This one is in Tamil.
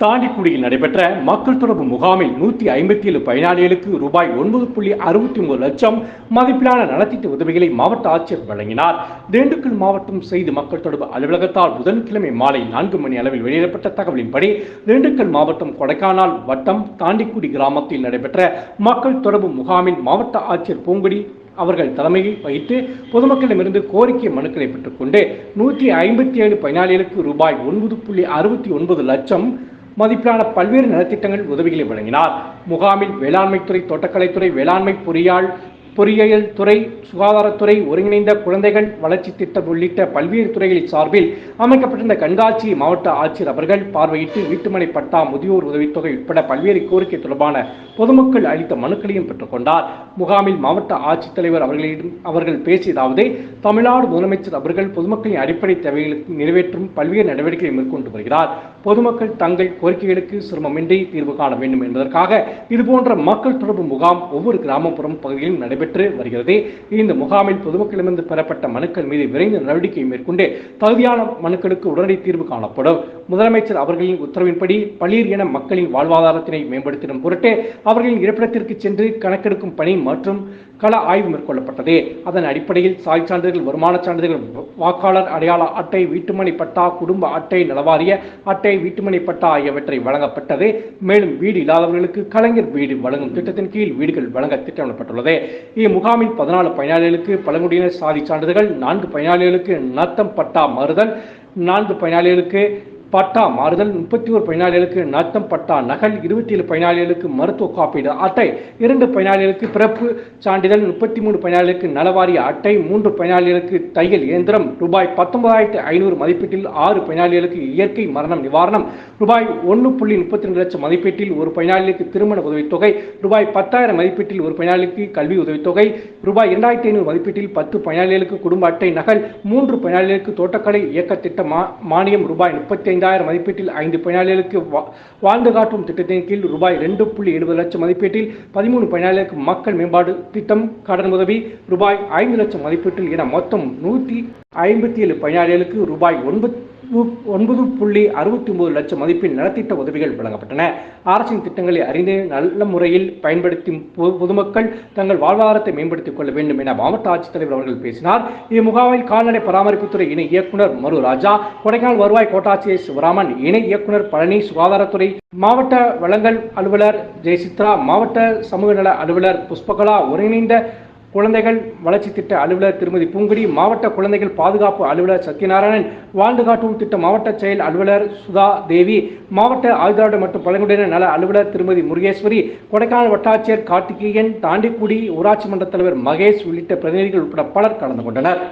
தாண்டிக்குடியில் நடைபெற்ற மக்கள் தொடர்பு முகாமில் நூற்றி ஐம்பத்தி ஏழு பயனாளிகளுக்கு ரூபாய் ஒன்பது புள்ளி அறுபத்தி ஒன்பது லட்சம் மதிப்பிலான நலத்திட்ட உதவிகளை மாவட்ட ஆட்சியர் வழங்கினார். திண்டுக்கல் மாவட்டம் செய்தி மக்கள் தொடர்பு அலுவலகத்தால் புதன்கிழமை மாலை நான்கு மணி அளவில் வெளியிடப்பட்ட தகவலின்படி திண்டுக்கல் மாவட்டம் கொடைக்கானல் வட்டம் தாண்டிக்குடி கிராமத்தில் நடைபெற்ற மக்கள் தொடர்பு முகாமில் மாவட்ட ஆட்சியர் பூங்குடி அவர்கள் தலைமையை வைத்து பொதுமக்களிடமிருந்து கோரிக்கை மனுக்களை பெற்றுக்கொண்டு நூற்றி ஐம்பத்தி ஏழு பயனாளிகளுக்கு ரூபாய் ஒன்பது புள்ளி அறுபத்தி ஒன்பது லட்சம் மதிப்பிலான பல்வேறு நலத்திட்டங்கள் உதவிகளை வழங்கினார். முகாமில் வேளாண்மைத்துறை தோட்டக்கலைத்துறை வேளாண்மை பொறியாள் பொறியியல் துறை சுகாதாரத்துறை ஒருங்கிணைந்த குழந்தைகள் வளர்ச்சி திட்டம் உள்ளிட்ட பல்வேறு துறைகளின் சார்பில் அமைக்கப்பட்டிருந்த கண்காட்சியை மாவட்ட ஆட்சியர் அவர்கள் பார்வையிட்டு வீட்டுமனை பட்டா முதியோர் உதவித்தொகை உட்பட பல்வேறு கோரிக்கை தொடர்பான பொதுமக்கள் அளித்த மனுக்களையும் பெற்றுக்கொண்டார் முகாமில் மாவட்ட ஆட்சித்தலைவர் அவர்களிடம் அவர்கள் பேசியதாவது தமிழ்நாடு முதலமைச்சர் அவர்கள் பொதுமக்களின் அடிப்படை தேவைகளுக்கு நிறைவேற்றும் பல்வேறு நடவடிக்கைகளை மேற்கொண்டு வருகிறார். பொதுமக்கள் தங்கள் கோரிக்கைகளுக்கு சிரமமின்றி தீர்வு காண வேண்டும் என்பதற்காக இதுபோன்ற மக்கள் தொடர்பு முகாம் ஒவ்வொரு கிராமப்புறம் பகுதியிலும் நடைபெற்று வருகிறது. இந்த முகாமில் பொதுமக்களிடமிருந்து பெறப்பட்ட மனுக்கள் மீது விரைந்து நடவடிக்கை மேற்கொண்டு தகுதியான மனுக்களுக்கு உடனடி தீர்வு காணப்படும். முதலமைச்சர் அவர்களின் உத்தரவின்படி பளிர் என மக்களின் வாழ்வாதாரத்தினை மேம்படுத்திடும் பொருட்டு அவர்களின் இருப்பிடத்திற்கு சென்று கணக்கெடுக்கும் பணி மற்றும் கள ஆய்வு மேற்கொள்ளப்பட்டது. அதன் அடிப்படையில் சாய் சான்றிதழ் வருமான சான்றிதழ் வாக்காளர் அடையாள அட்டை வீட்டுமனை பட்டா குடும்ப அட்டை நலவாரிய அட்டை வீட்டுமனை பட்டா ஆகியவற்றை வழங்கப்பட்டது. மேலும் வீடு இல்லாதவர்களுக்கு கலைஞர் வீடு வழங்கும் திட்டத்தின் கீழ் வீடுகள் வழங்க திட்டமிடப்பட்டுள்ளது. இம்முகாமில் பதினாலு பயனாளிகளுக்கு பழங்குடியினர் சாதி சான்றிதழ்கள் நான்கு பயனாளிகளுக்கு நத்தம் பட்டா மறுதல் நான்கு பயனாளிகளுக்கு பட்டா மாறுதல். முப்பத்தி ஒரு பயனாளிகளுக்கு நத்தம் பட்டா நகல் இருபத்தி ஏழு பயனாளிகளுக்கு மருத்துவ காப்பீடு அட்டை இரண்டு பயனாளிகளுக்கு பிறப்பு சான்றிதழ் முப்பத்தி மூணு பயனாளிகளுக்கு நலவாரிய அட்டை மூன்று பயனாளிகளுக்கு தையல் இயந்திரம் ரூபாய் பத்தொன்பதாயிரத்து ஐநூறு மதிப்பீட்டில் ஆறு பயனாளிகளுக்கு இயற்கை மரணம் நிவாரணம் ரூபாய் ஒன்று புள்ளி முப்பத்தி ரெண்டு லட்சம் மதிப்பீட்டில் ஒரு பயனாளிகளுக்கு திருமண உதவித்தொகை ரூபாய் பத்தாயிரம் மதிப்பீட்டில் ஒரு பயனாளிக்கு கல்வி உதவித்தொகை ரூபாய் இரண்டாயிரத்தி ஐநூறு மதிப்பீட்டில் பத்து பயனாளிகளுக்கு குடும்ப அட்டை நகல் மூன்று பயனாளிகளுக்கு தோட்டக்கலை இயக்க திட்ட மா மானியம் ரூபாய் முப்பத்தி ஐந்தாயிரம் மதிப்பீட்டில் ஐந்து பயனாளிகளுக்கு வா- வாழ்ந்து காட்டும் திட்டத்தின் கீழ் ரூபாய் ரெண்டு புள்ளி எழுபது லட்சம் மதிப்பீட்டில் பதிமூணு பயனாளிகளுக்கு மக்கள் மேம்பாடு திட்டம் கடன் உதவி ரூபாய் ஐந்து லட்சம் மதிப்பீட்டில் என மொத்தம் நூற்றி ஐம்பத்தி ஏழு பயனாளிகளுக்கு ரூபாய் ஒன்பது ஒன்பது புள்ளி அறுபத்தி ஒன்பது லட்சம் மதிப்பில் நலத்திட்ட உதவிகள் வழங்கப்பட்டன. அரசின் திட்டங்களை அறிந்து நல்ல முறையில் பயன்படுத்தி பொதுமக்கள் தங்கள் வாழ்வாதாரத்தை மேம்படுத்திக் கொள்ள வேண்டும் என மாவட்ட ஆட்சித்தலைவர் அவர்கள் பேசினார். இம்முகாமில் கால்நடை பராமரிப்புத்துறை இணை இயக்குனர் மரு ராஜா கொடைக்கானல் வருவாய் கோட்டாட்சியர் சிவராமன் இணை இயக்குனர் பழனி சுகாதாரத்துறை மாவட்ட வளங்கள் அலுவலர் ஜெயசித்ரா மாவட்ட சமூக நல அலுவலர் புஷ்பகலா ஒருங்கிணைந்த குழந்தைகள் வளர்ச்சி திட்ட அலுவலர் திருமதி பூங்குடி மாவட்ட குழந்தைகள் பாதுகாப்பு அலுவலர் சத்யநாராயணன் வாழ்ந்து காட்டும் திட்ட மாவட்ட செயல் அலுவலர் சுதா தேவி மாவட்ட ஆயுதாடு மற்றும் பழங்குடியினர் நல அலுவலர் திருமதி முருகேஸ்வரி கொடைக்கானல் வட்டாட்சியர் கார்த்திகேயன் தாண்டிக்குடி ஊராட்சி மன்ற தலைவர் மகேஷ் உள்ளிட்ட பிரதிநிதிகள் உட்பட பலர் கலந்து கொண்டனர்.